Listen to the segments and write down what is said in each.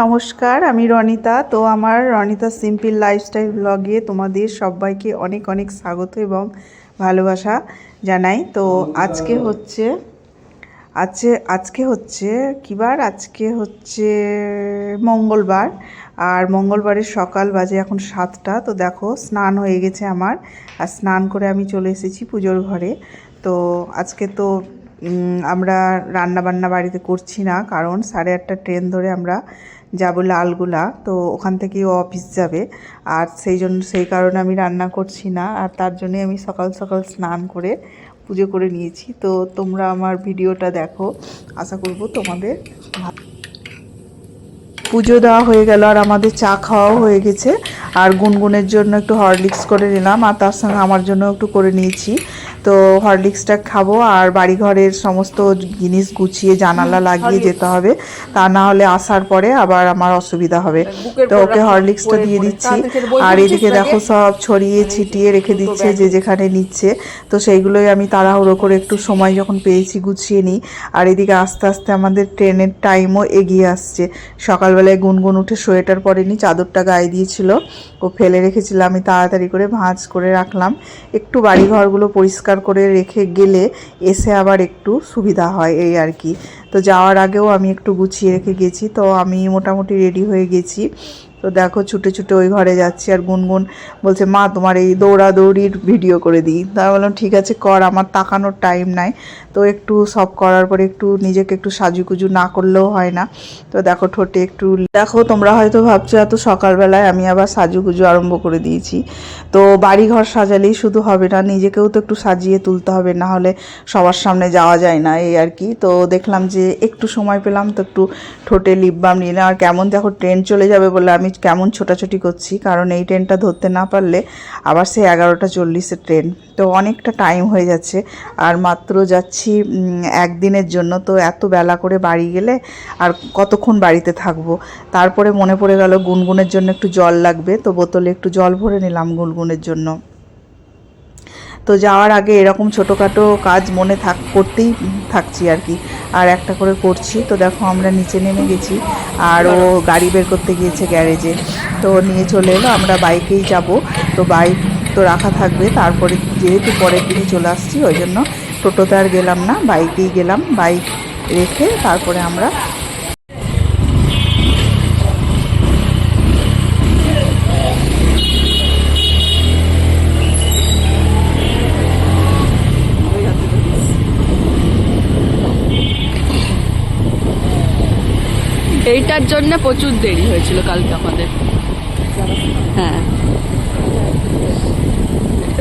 নমস্কার আমি রনিতা। তো আমার রনিতা সিম্পল লাইফস্টাইল ব্লগে তোমাদের সবাইকে অনেক অনেক স্বাগত এবং ভালোবাসা জানাই। তো আজকে হচ্ছে আজকে আজকে হচ্ছে কিবার আজকে হচ্ছে মঙ্গলবার। আর মঙ্গলবারের সকাল বাজে এখন সাতটা। তো দেখো স্নান হয়ে গেছে আমার। আর স্নান করে আমি চলে এসেছি পুজোর ঘরে। তো আজকে তো আমরা রান্না বান্না বাড়িতে করছি না, কারণ সাড়ে আটটা ট্রেন ধরে আমরা যাব লালগোলা, তো ওখান থেকে ও অফিস যাবে। আর সেই জন্য, সেই কারণে আমি রান্না করছি না, আর তার জন্যে আমি সকাল সকাল স্নান করে পুজো করে নিয়েছি। তো তোমরা আমার ভিডিওটা দেখো, আশা করব তোমাদের পুজো দেওয়া হয়ে গেল আর আমাদের চা খাওয়াও হয়ে গেছে। আর গুনগুনের জন্য একটু হরলিক্স করে নিলাম আর তার সঙ্গে আমার জন্য একটু করে নিয়েছি। তো হরলিক্সটা খাব আর বাড়িঘরের সমস্ত জিনিস গুছিয়ে জানালা লাগিয়ে যেতে হবে। তা না হলে আসার পরে আবার আমার অসুবিধা হবে। তো ওকে হরলিক্সটা দিয়ে দিচ্ছি। আর এদিকে দেখো সব ছড়িয়ে ছিটিয়ে রেখে দিচ্ছে যে যেখানে নিচ্ছে। তো সেইগুলোই আমি তাড়াহুড়ো করে একটু সময় যখন পেয়েছি গুছিয়ে নিই। আর এদিকে আস্তে আস্তে আমাদের ট্রেনের টাইমও এগিয়ে আসছে। সকালবেলায় গুনগুন উঠে সোয়েটার পরেনি, চাদরটা গায়ে দিয়েছিল। ও ফেলে রেখেছিল, আমি তাড়াতাড়ি করে ভাঁজ করে রাখলাম। একটু বাড়িঘরগুলো পরিষ্কার করে রেখে গেলে এসে আবার একটু সুবিধা হয়, এই আর কি। তো যাওয়ার আগেও আমি একটু গুছিয়ে রেখে গেছি। তো আমি মোটামুটি রেডি হয়ে গেছি। তো দেখো ছুটে ছুটে ওই ঘরে যাচ্ছি আর গুনগুন বলছে, মা, তোমার এই দৌড়াদৌড়ির ভিডিও করে দিই। তা বললাম, ঠিক আছে, কর, আমার তাকানোর টাইম নাই। তো একটু সব করার পরে একটু নিজেকে একটু সাজুকুজু না করলেও হয় না। তো দেখো ঠোঁটে একটু দেখো তোমরা হয়তো ভাবছ, এত সকালবেলায় আমি আবার সাজুগুজু আরম্ভ করে দিয়েছি। তো বাড়িঘর সাজালেই শুধু হবে না, নিজেকেও তো একটু সাজিয়ে তুলতে হবে, না হলে সবার সামনে যাওয়া যায় না, এই আর কি। তো দেখলাম যে একটু সময় পেলাম তো একটু ঠোঁটে লিপ বাম নিলাম। আর কেমন দেখো ট্রেন চলে যাবে বলে আমি কেমন ছোটাছুটি করছি, কারণ এই ট্রেনটা ধরতে না পারলে আবার সেই এগারোটা চল্লিশের ট্রেন তো অনেকটা টাইম হয়ে যাচ্ছে, আর মাত্র যাচ্ছি একদিনের জন্য। তো এত বেলা করে বাড়ি গেলে আর কতক্ষণ বাড়িতে থাকব? তারপরে মনে পড়ে গেল গুনগুনের জন্য একটু জল লাগবে, তো বোতলে একটু জল ভরে নিলাম গুনগুনের জন্য। তো যাওয়ার আগে এরকম ছোটোখাটো কাজ মনে থাক, করতেই থাকছি আর কি। আর একটা করে করছি। তো দেখো, আমরা নিচে নেমে গেছি। আর ও গাড়ি বের করতে গিয়েছে গ্যারেজে। তো নিয়ে চলে এলো, আমরা বাইকেই যাব। তো বাইক তো রাখা থাকবে। তারপরে যেহেতু পরের দিনে চলে আসছি, ওই জন্য টোটোতে আর গেলাম না, বাইকেই গেলাম। বাইক রেখে তারপরে আমরা এইটার জন্য প্রচুর দেরি হয়েছিল কালকে আমাদের। হ্যাঁ।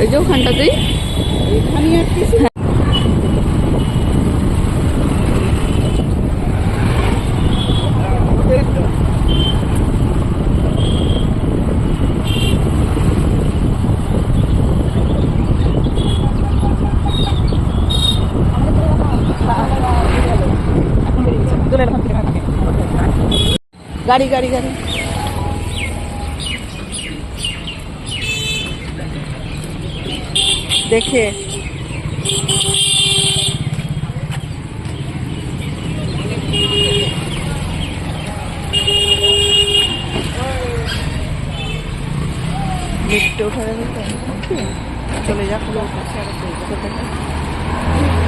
এই যে ওখানটাতেই? গাড়ি গাড়ি গাড়ি। দেখে। চলে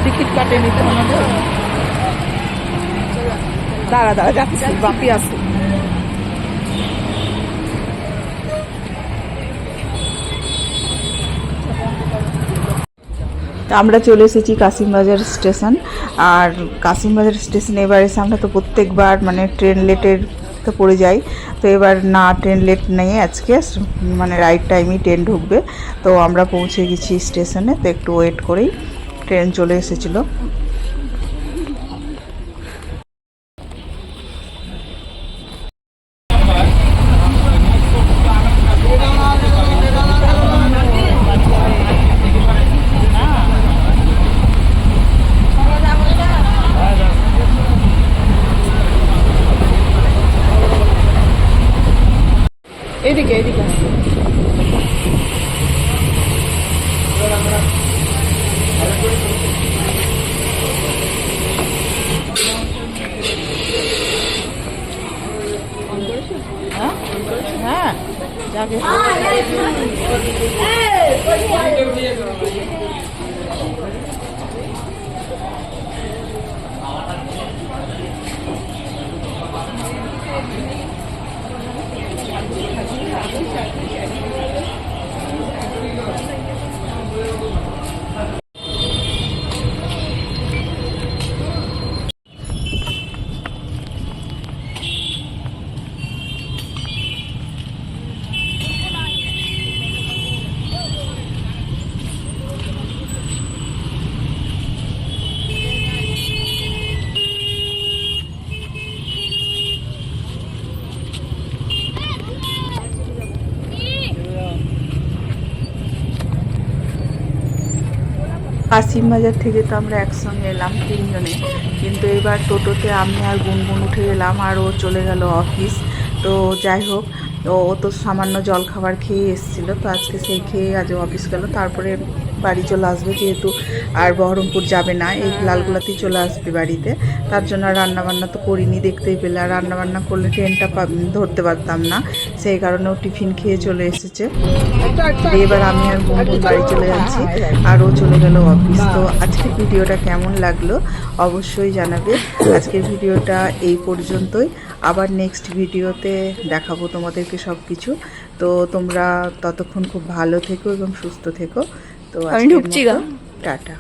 টিকিট কাটে দাঁড়া দাঁড়া যাচ্ছি। বাপি তো আমরা চলে এসেছি কাশিমবাজার স্টেশন। আর কাশিমবাজার স্টেশনে এবার এসে আমরা তো প্রত্যেকবার মানে ট্রেন লেটের তো পড়ে যাই। তো এবার না ট্রেন লেট নেই আজকে মানে রাইট টাইমই ট্রেন ঢুকবে। তো আমরা পৌঁছে গেছি স্টেশনে। তো একটু ওয়েট করেই ট্রেন চলে এসেছিল। এদিকে এদিকে হ্যাঁ? হ্যাঁ যাকে কাশিম বাজার থেকে তো আমরা একসঙ্গে এলাম, তিনজনে। কিন্তু এবার টোটোতে আমি আর গুনগুন উঠে এলাম আর ও চলে গেল অফিস তো যাই হোক ও ও তো সামান্য জল খাবার খেয়ে এসেছিল, তো আজকে সেই খেয়ে আজ অফিস গেল। তারপরে বাড়ি চলে আসবে যেহেতু আর বহরমপুর যাবে না, এই লালগুলাতেই চলে আসবে বাড়িতে। তার জন্য রান্নাবান্না তো করিনি দেখতেই পেলে, আর রান্নাবান্না করলে ট্রেনটা ধরতে পারতাম না, সেই কারণে ও টিফিন খেয়ে চলে এসেছে। এবার আমি আর গুনগুন বাড়ি চলে যাচ্ছি, আর ও চলে গেল অফিস। তো আজকের ভিডিওটা কেমন লাগল অবশ্যই জানাবে। আজকের ভিডিওটা এই পর্যন্তই। আবার নেক্সট ভিডিওতে দেখাবো তোমাদেরকে সব কিছু তো তোমরা ততক্ষণ খুব ভালো থেকো এবং সুস্থ থেকো। তো আমি ঢুকছি গা। টাটা।